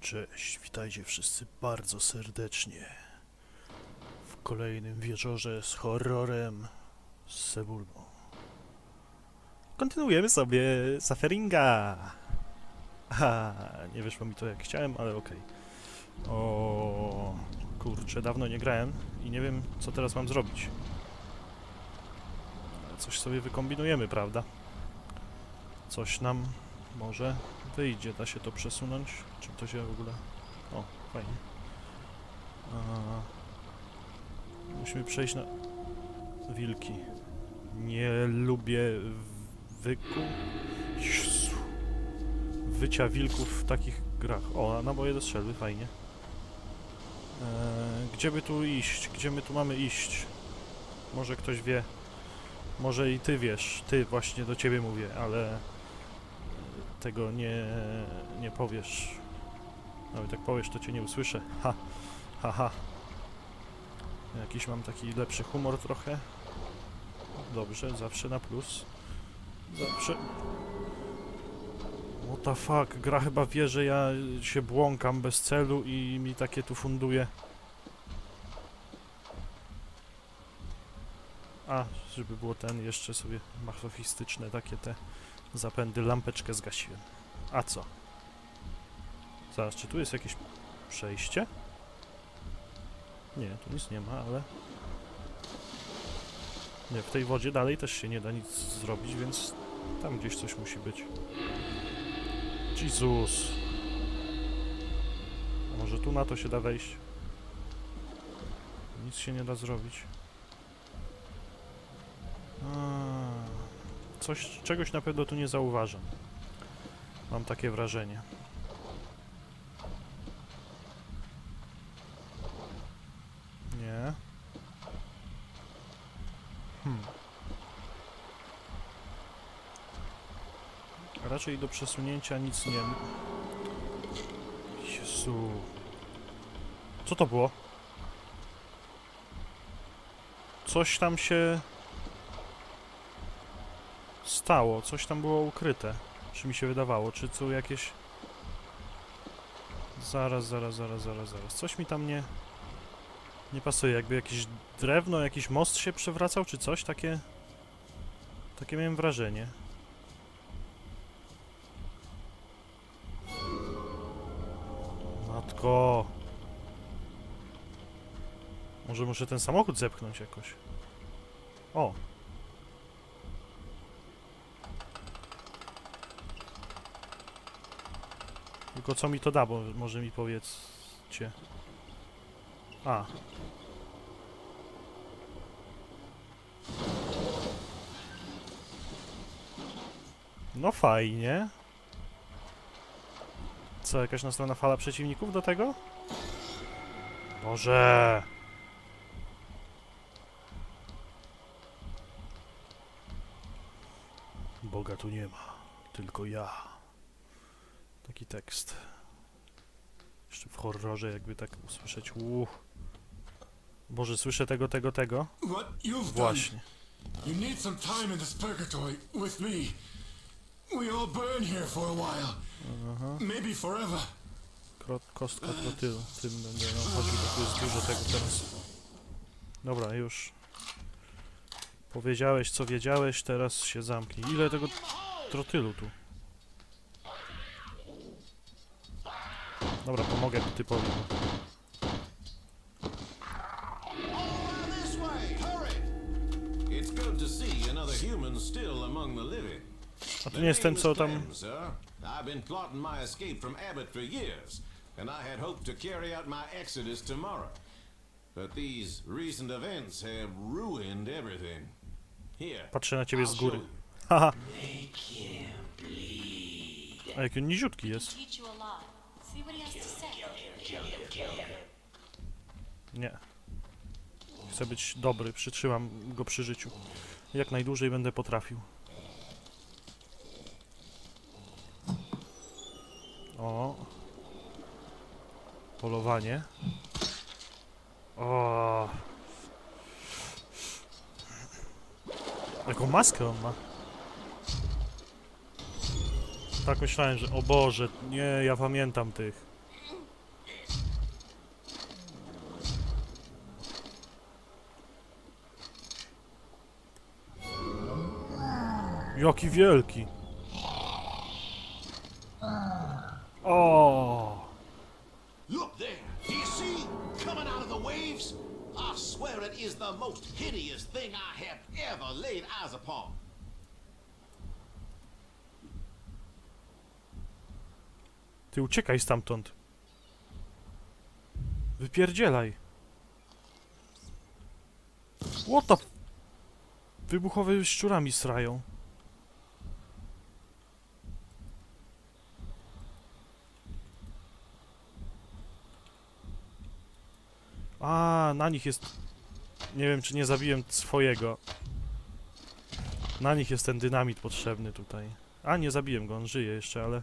Cześć, witajcie wszyscy bardzo serdecznie w kolejnym wieczorze z horrorem z Cebulą. Kontynuujemy sobie Sufferinga. Ha, nie wyszło mi to jak chciałem, ale okej. O, kurczę, dawno nie grałem i nie wiem, co teraz mam zrobić. Ale coś sobie wykombinujemy, prawda? Coś nam może wyjdzie, da się to przesunąć? Czy to się w ogóle... O, fajnie. A... Musimy przejść na... Wilki. Nie lubię wyku... Jezu. Wycia wilków w takich grach. O, naboje do strzelby, fajnie. Eee, gdzie by tu iść? Gdzie my tu mamy iść? Może ktoś wie. Może i ty wiesz. Ty właśnie do ciebie mówię, ale tego nie, nie powiesz. Nawet jak powiesz, to cię nie usłyszę. Ha, ha, ha. Jakiś mam taki lepszy humor trochę. Dobrze, zawsze na plus. Zawsze... What the fuck, gra chyba wie, że ja się błąkam bez celu i mi takie tu funduje. A, żeby było ten jeszcze sobie masochistyczne takie te zapędy, lampeczkę zgasiłem. A co? Zaraz, czy tu jest jakieś przejście? Nie, tu nic nie ma, ale... Nie, w tej wodzie dalej też się nie da nic zrobić, więc tam gdzieś coś musi być. Jezus! A może tu na to się da wejść? Nic się nie da zrobić. A, coś, czegoś na pewno tu nie zauważam. Mam takie wrażenie. Nie. Hmm. Raczej do przesunięcia nic nie... Jezu. Co to było? Coś tam się stało, coś tam było ukryte. Czy mi się wydawało, czy tu jakieś... Zaraz, zaraz, zaraz, zaraz, zaraz. Coś mi tam nie... Nie pasuje, jakby jakieś drewno, jakiś most się przewracał, czy coś takie... Takie miałem wrażenie. Matko... Może muszę ten samochód zepchnąć jakoś. O, Tylko co mi to da, bo może mi powiedzcie. A. No fajnie. Co, jakaś następna fala przeciwników do tego? Boże! Boga tu nie ma, tylko ja. Taki tekst. Jeszcze w horrorze jakby tak usłyszeć. Uff. Boże, słyszę tego, tego, tego. Właśnie. you need some time in this purgatory with me. We all burn here for a while. Maybe forever. Kro kostka trotylu. Tym będę no, chodził, bo tu jest dużo tego teraz. Dobra, już. Powiedziałeś, co wiedziałeś, teraz się zamknij. Ile tego trotylu tu? Among the living. A to nie jest ten, co tam... I've been plotting my escape from Abbott for years, and I had hoped to carry out my exodus tomorrow. But these recent events have ruined everything. Here, Patrzę na ciebie z góry. Haha. A jaki on niziutki jest. teach you a lot. Nie. Chcę być dobry, przytrzymam go przy życiu. Jak najdłużej będę potrafił. O. Polowanie. O. Jaką maskę on ma? Tak myślałem, że... O Boże, nie, ja pamiętam tych. Jaki wielki! O! Look there! Do you see? Coming out of the waves? I swear it is the most hideous thing I have ever laid eyes upon. Ty uciekaj stamtąd. Wypierdzielaj. What the... Wybuchowe szczurami srają. A, na nich jest... Nie wiem, czy nie zabiłem swojego. Na nich jest ten dynamit potrzebny tutaj. A, nie zabiłem go, on żyje jeszcze, ale...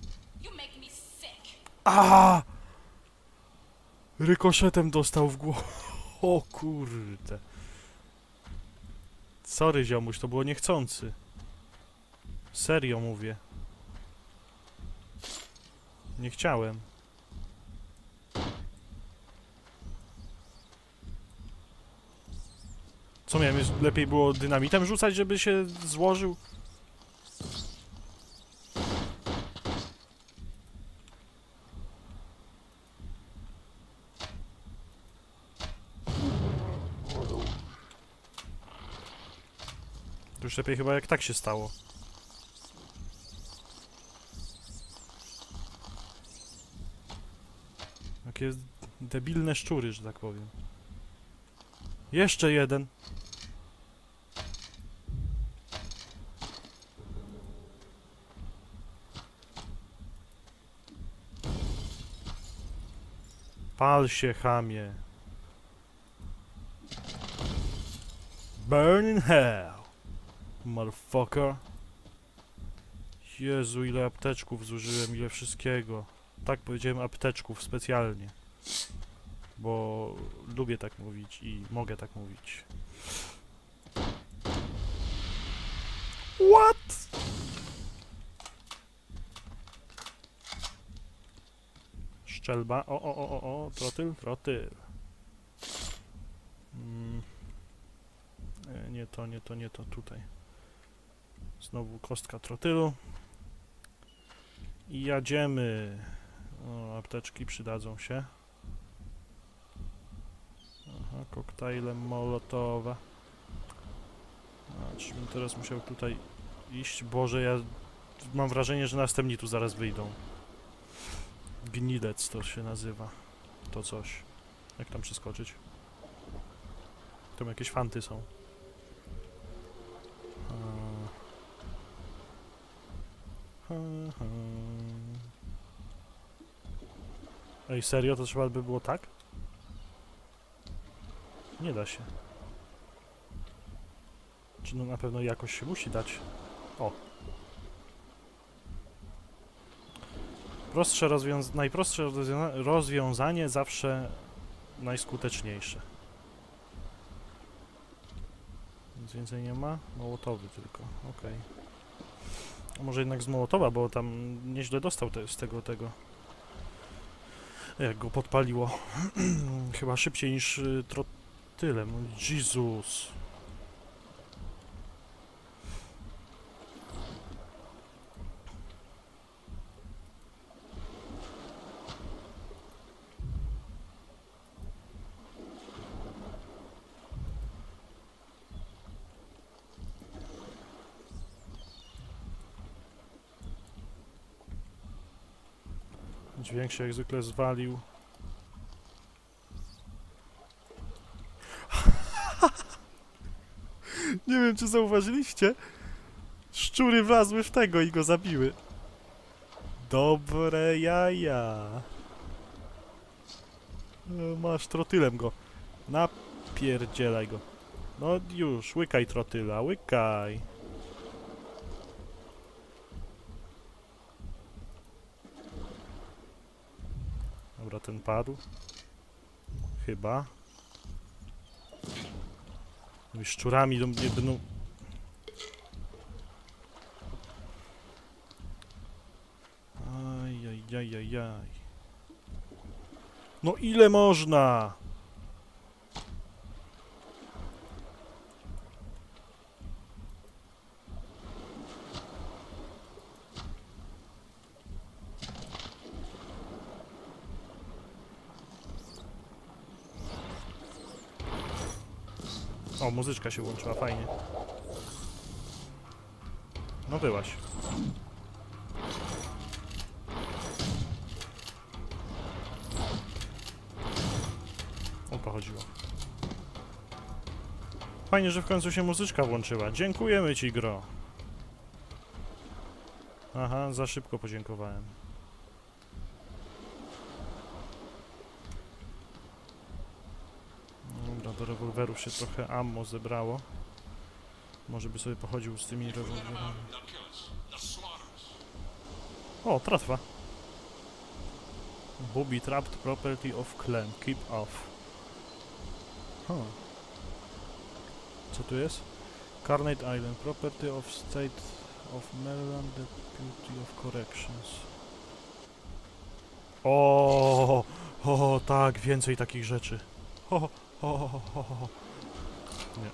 You make me sick. A! Rykoszetem dostał w głowę. O kurde. Sorry ziomuś, to było niechcący. Serio mówię. Nie chciałem. Co miałem, lepiej było dynamitem rzucać, żeby się złożył? Już lepiej chyba jak tak się stało. Jakie debilne szczury, że tak powiem. Jeszcze jeden. Pal się, chamie. Burn in hell. Motherfucker. Jezu, ile apteczków zużyłem, ile wszystkiego. Tak powiedziałem apteczków specjalnie. Bo lubię tak mówić i mogę tak mówić. What? Szczelba. O, o, o, o, o, trotyl, trotyl. Mm. E, Nie to, nie to, nie to, tutaj. Znowu kostka trotylu. I jadziemy. O, apteczki przydadzą się. Aha, koktajlem molotowa. A, czyżbym teraz musiał tutaj iść? Boże, ja mam wrażenie, że następni tu zaraz wyjdą. Gnilec to się nazywa. To coś. Jak tam przeskoczyć? Tam jakieś fanty są. Ej, serio? To trzeba by było tak? Nie da się. Czy no na pewno jakoś się musi dać? O. Prostsze rozwiąz najprostsze rozwiąza rozwiązanie zawsze najskuteczniejsze. Nic więcej nie ma? Mołotowy tylko, okej. A może jednak z bo tam nieźle dostał te, z tego, tego. Jak go podpaliło. Chyba szybciej niż y, trotylem. Jezus. Dźwięk się jak zwykle zwalił. Nie wiem, czy zauważyliście? Szczury wlazły w tego i go zabiły. Dobre jaja. E, Masz trotylem go. Napierdzielaj go. No już, łykaj trotyla, łykaj. Dobra, ten padł. Chyba. Tymi szczurami do mnie będą... Ajajajajaj. No ile można? Muzyczka się włączyła, fajnie. No byłaś. O to chodziło. Fajnie, że w końcu się muzyczka włączyła. Dziękujemy ci, gro. Aha, za szybko podziękowałem. Dobra, do rewolwerów się trochę ammo zebrało. Może by sobie pochodził z tymi rewolwerami. O, tratwa. Booby trapped property of clan. Keep off. Huh. Co tu jest? Carnate Island. Property of State of Maryland. Deputy of Corrections. O, o, tak, więcej takich rzeczy. Ho, ho, ho, ho, ho, ho. Nie.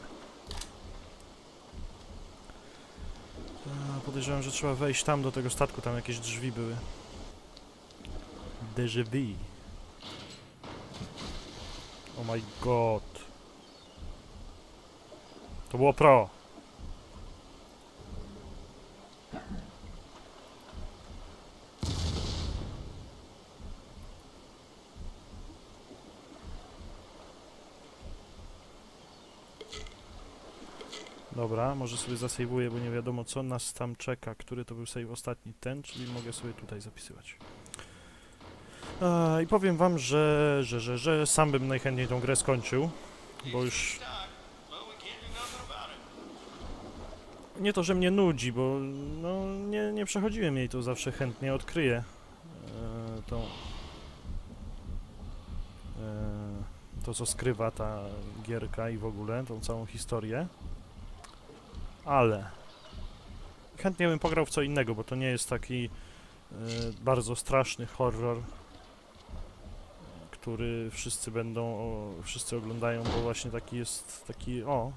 A, podejrzewam, że trzeba wejść tam do tego statku, tam jakieś drzwi były. Drzwi. Oh my god. To było pro. Dobra, może sobie zasejwuję, bo nie wiadomo co nas tam czeka. Który to był save ostatni? Ten, czyli mogę sobie tutaj zapisywać. I powiem wam, że, że, że, że sam bym najchętniej tą grę skończył, bo już nie to, że mnie nudzi, bo no, nie, nie przechodziłem jej, to zawsze chętnie odkryję e, e, to, co skrywa ta gierka i w ogóle, tą całą historię. Ale chętnie bym pograł w co innego, bo to nie jest taki e, bardzo straszny horror, który wszyscy będą, o, wszyscy oglądają, bo właśnie taki jest, taki, o,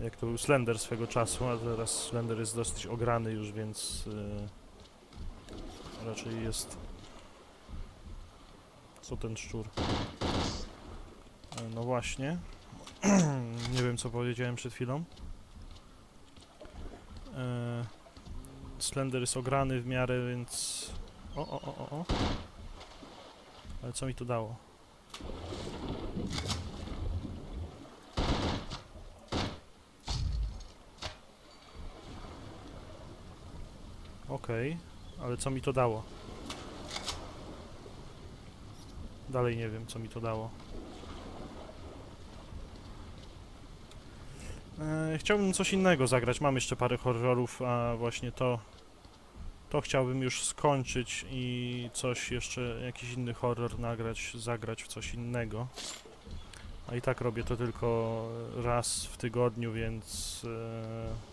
jak to był Slender swego czasu, a teraz Slender jest dosyć ograny już, więc e, raczej jest... Co ten szczur? E, no właśnie. Nie wiem, co powiedziałem przed chwilą. E, Slender jest ograny w miarę, więc... O, o, o, o, o. Ale co mi to dało? Okej, ale co mi to dało? Dalej nie wiem, co mi to dało. E, chciałbym coś innego zagrać. Mam jeszcze parę horrorów, a właśnie to to chciałbym już skończyć i coś jeszcze, jakiś inny horror nagrać, zagrać w coś innego. A i tak robię to tylko raz w tygodniu, więc... E...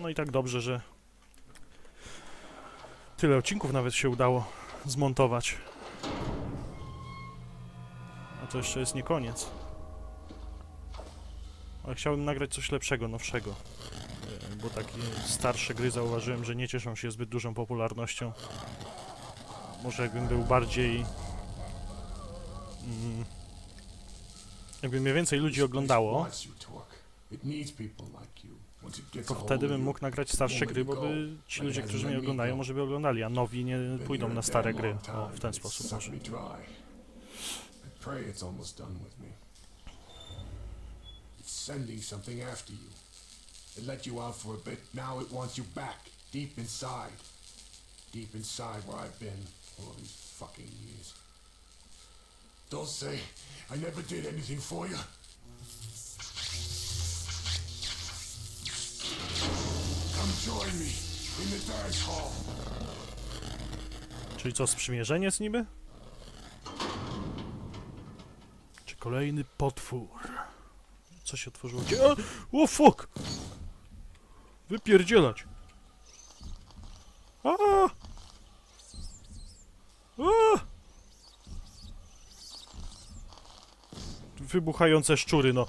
No i tak dobrze, że tyle odcinków nawet się udało zmontować. A to jeszcze jest nie koniec. Ale chciałbym nagrać coś lepszego, nowszego. Bo takie starsze gry zauważyłem, że nie cieszą się zbyt dużą popularnością. Może jakbym był bardziej... Mm, jakby mnie więcej ludzi oglądało, to wtedy bym mógł nagrać starsze gry, bo by ci ludzie, którzy mnie oglądają, może by oglądali, a nowi nie pójdą na stare gry. O, w ten sposób może. me dry. I pray it's almost done with me. It's sending something after you. It let you out for a bit, now it wants you back, deep inside. Deep inside where I've been all these fucking years. Don't say I never did anything for you. Come join me in the dance hall. Czyli co, sprzymierzeniec niby? Czy kolejny potwór? Co się otworzyło? Gdzie? O, o fuck! Wypierdzielać! A! A! Wybuchające szczury, no.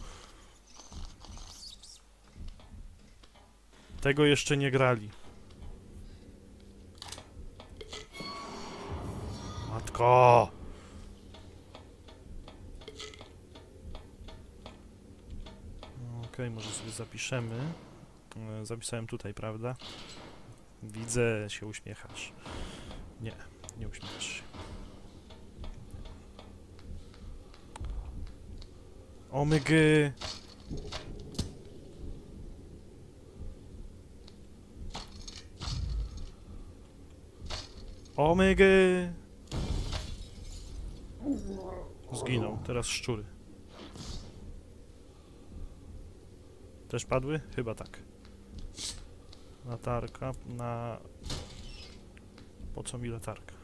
Tego jeszcze nie grali. Matko! Okej, może sobie zapiszemy. E, Zapisałem tutaj, prawda? Widzę, się uśmiechasz. Nie, nie uśmiechasz się. Omygy! Omygy! Zginął, teraz szczury. Też padły? Chyba tak. Latarka na... Po co mi latarka?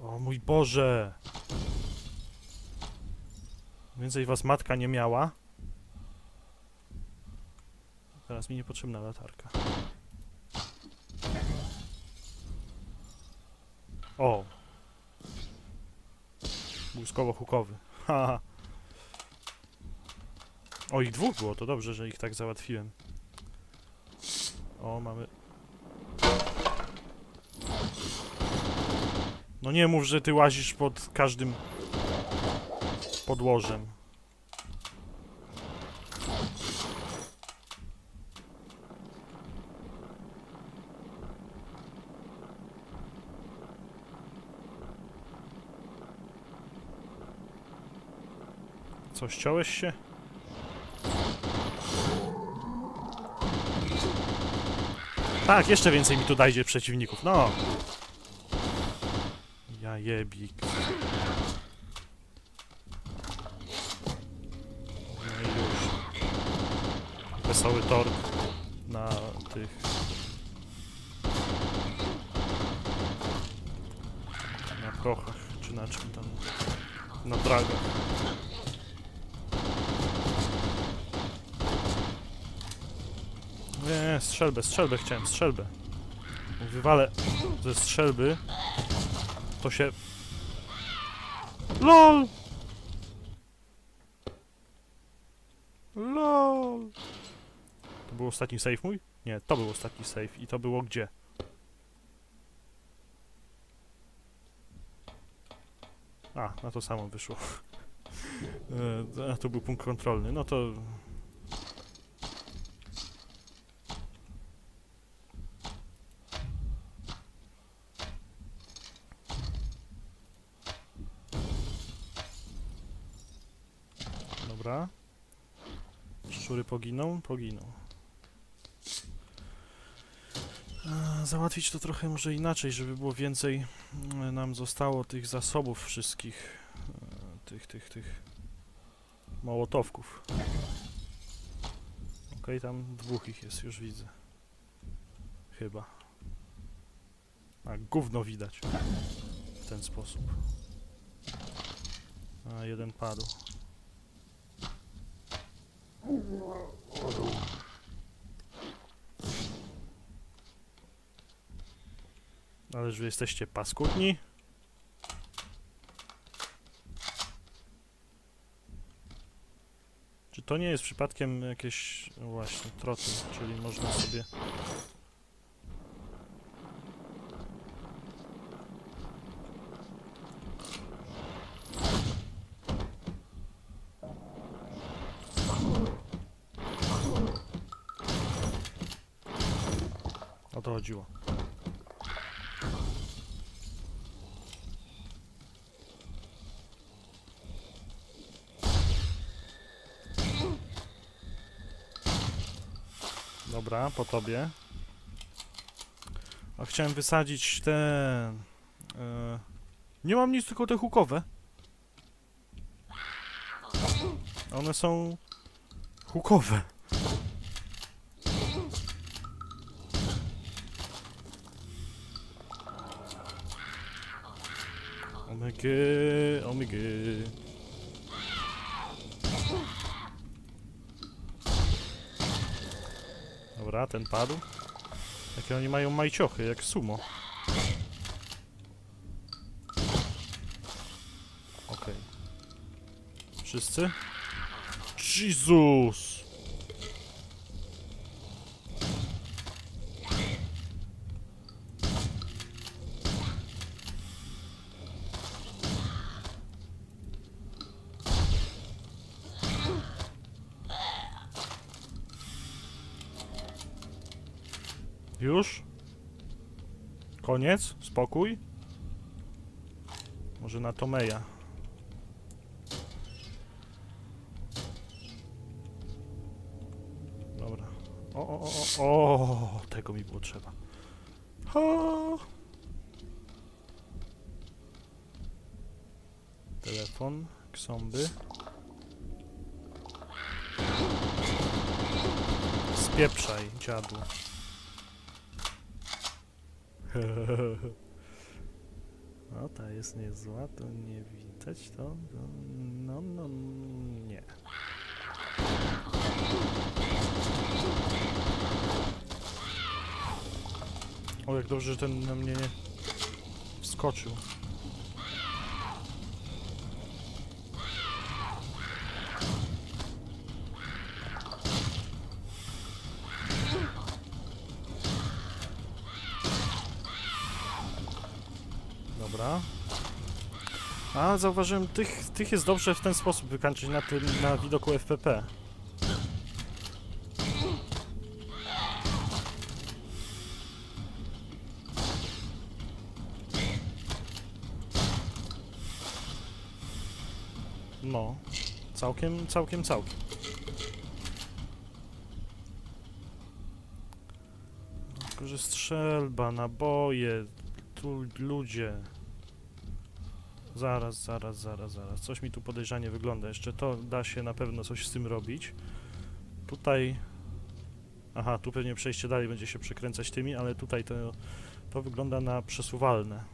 O mój Boże! Więcej was matka nie miała. Teraz mi niepotrzebna latarka. O! Błyskowo-hukowy. Haha. O, ich dwóch było, to dobrze, że ich tak załatwiłem. O, mamy... No nie mów, że ty łazisz pod każdym podłożem. Co, ściąłeś się? Tak, jeszcze więcej mi tu dajdzie przeciwników, no. Ja jebik. No i już. Wesoły tor na tych... Na kochach, czy na czym tam... Na dragach. Nie, strzelbę, strzelbę chciałem, strzelbę. Wywalę ze strzelby. To się... LOL! LOL! To był ostatni save mój? Nie, to był ostatni save. I to było gdzie? A, na to samo wyszło. E, A to był punkt kontrolny. No to Dobra. Poginą? Poginą. Załatwić to trochę może inaczej, żeby było więcej mm, nam zostało tych zasobów wszystkich. e, Tych, tych, tych mołotowków. Okej, tam dwóch ich jest, już widzę. Chyba. A, gówno widać. W ten sposób. A, jeden padł. Ale że jesteście paskudni? Czy to nie jest przypadkiem jakieś no właśnie troty, czyli można sobie o to chodziło. Dobra, po tobie. A chciałem wysadzić te... E, nie mam nic, tylko te hukowe. One są... hukowe. Omygy, omygy. Dobra, ten padł. Jakie oni mają majciochy, jak sumo. Okej. Wszyscy? Jezus! Już? Koniec? Spokój? Może na Tomeja. Dobra. O, o, o, o, tego mi było trzeba. Ha! Telefon, ksąby. Spieprzaj, dziadu. No, ta jest niezła, to nie widać, to, to no, no, nie. O, jak dobrze, że ten na mnie nie wskoczył. Dobra. A, zauważyłem, tych, tych jest dobrze w ten sposób wykańczyć na tym, na widoku FPP. No, całkiem, całkiem, całkiem. Tylko, że strzelba, naboje, tu ludzie. Zaraz, zaraz, zaraz, zaraz. Coś mi tu podejrzanie wygląda. Jeszcze to da się na pewno coś z tym robić. Tutaj... Aha, tu pewnie przejście dalej będzie się przekręcać tymi, ale tutaj to, to wygląda na przesuwalne.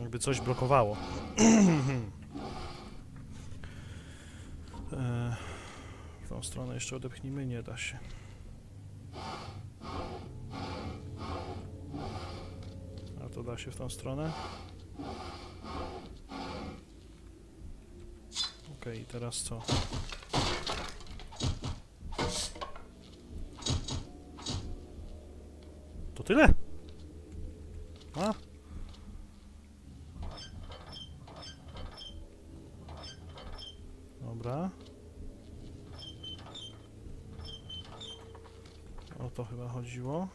Jakby coś blokowało. e, w tą stronę jeszcze odepchnijmy, nie da się. To da się w tą stronę. I teraz co? To tyle? A? Dobra. O to chyba chodziło.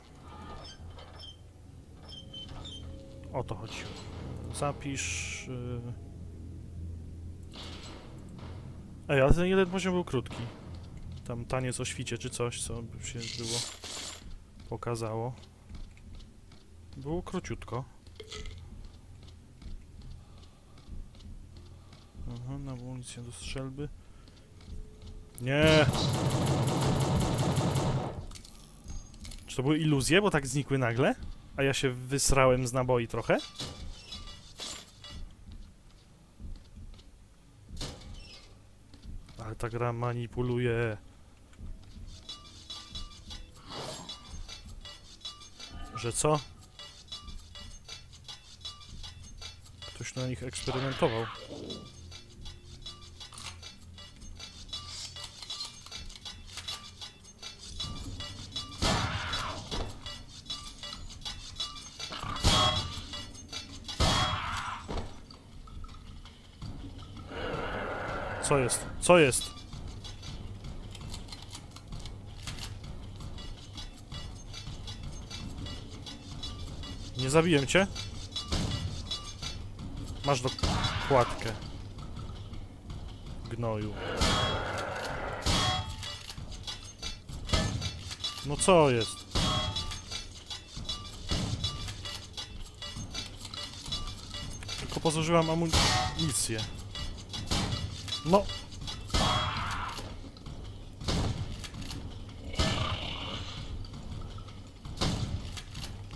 O to chodziło. Zapisz... Yy... Ej, ale ten jeden poziom był krótki. Tam taniec o świcie czy coś, co by się było pokazało. Było króciutko. Aha, na amunicję do strzelby. Nie! Czy to były iluzje, bo tak znikły nagle? A ja się wysrałem z naboi trochę? Ta gra manipuluje. Że co? Ktoś na nich eksperymentował. Co jest? Co jest? Nie zabiłem cię? Masz dokładkę. Gnoju. No co jest? Tylko pozużyłam amunicję. No.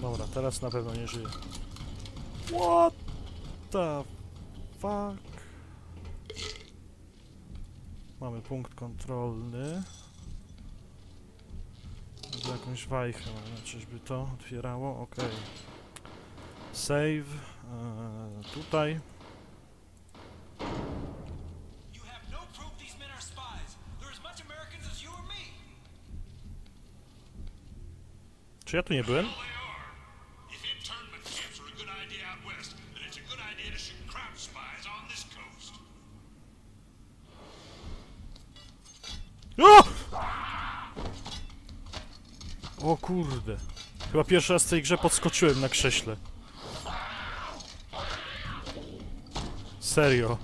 Dobra, teraz na pewno nie żyje. What the fuck? Mamy punkt kontrolny. Z jakąś wajchę, czyżby to otwierało? Ok. Save. E, tutaj. Crowd spies on this coast. O! O kurde. Chyba pierwszy raz w tej grze podskoczyłem na krześle. Serio.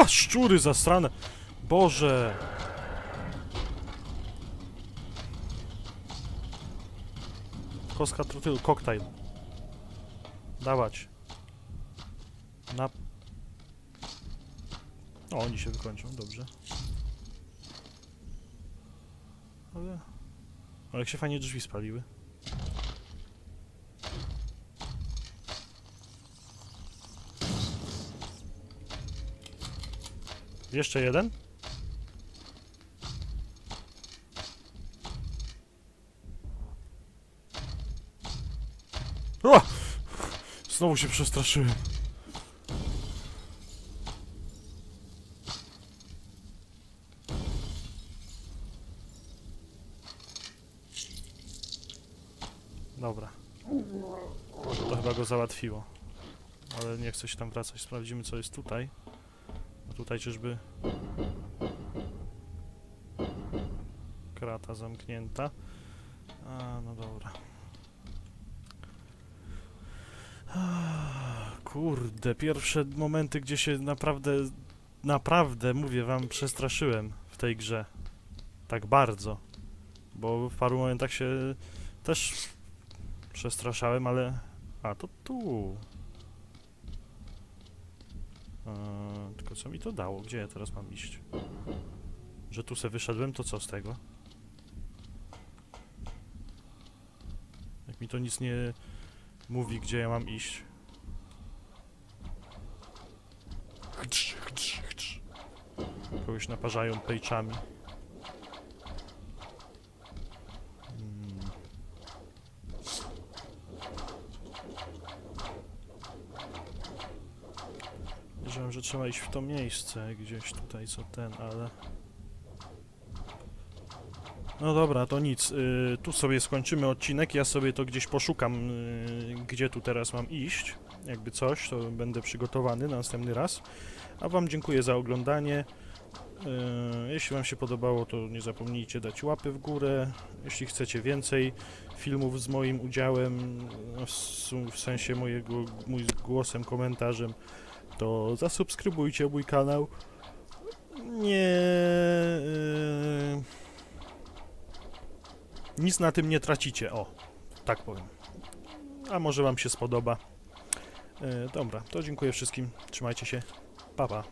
A, szczury zastrane. Boże. Koska trotyl, koktajl. Dawać. Na... O, oni się wykończą, dobrze. Ale... Ale jak się fajnie drzwi spaliły. Jeszcze jeden? O! Znowu się przestraszyłem. Dobra. To chyba go załatwiło. Ale nie chcę się tam wracać. Sprawdzimy co jest tutaj. A tutaj czyżby... Krata zamknięta. A, no dobra. Kurde, pierwsze momenty, gdzie się naprawdę, naprawdę, mówię wam, przestraszyłem w tej grze. Tak bardzo. Bo w paru momentach się też przestraszałem, ale... A, to tu. Eee, tylko co mi to dało? Gdzie ja teraz mam iść? Że tu se wyszedłem, to co z tego? Jak mi to nic nie mówi, gdzie ja mam iść. Chdrz. Kogoś naparzają pejczami. Hmm. Wiedziałem, że trzeba iść w to miejsce, gdzieś tutaj, co ten, ale... No dobra, to nic. Y, tu sobie skończymy odcinek. Ja sobie to gdzieś poszukam, y, gdzie tu teraz mam iść. Jakby coś, to będę przygotowany na następny raz. A Wam dziękuję za oglądanie. Y, jeśli Wam się podobało, to nie zapomnijcie dać łapy w górę. Jeśli chcecie więcej filmów z moim udziałem, no w, sensie mojego, mój głosem, komentarzem, to zasubskrybujcie mój kanał. Nie. y, nic na tym nie tracicie, o, tak powiem. A może Wam się spodoba. E, dobra, to dziękuję wszystkim. Trzymajcie się. Pa, pa.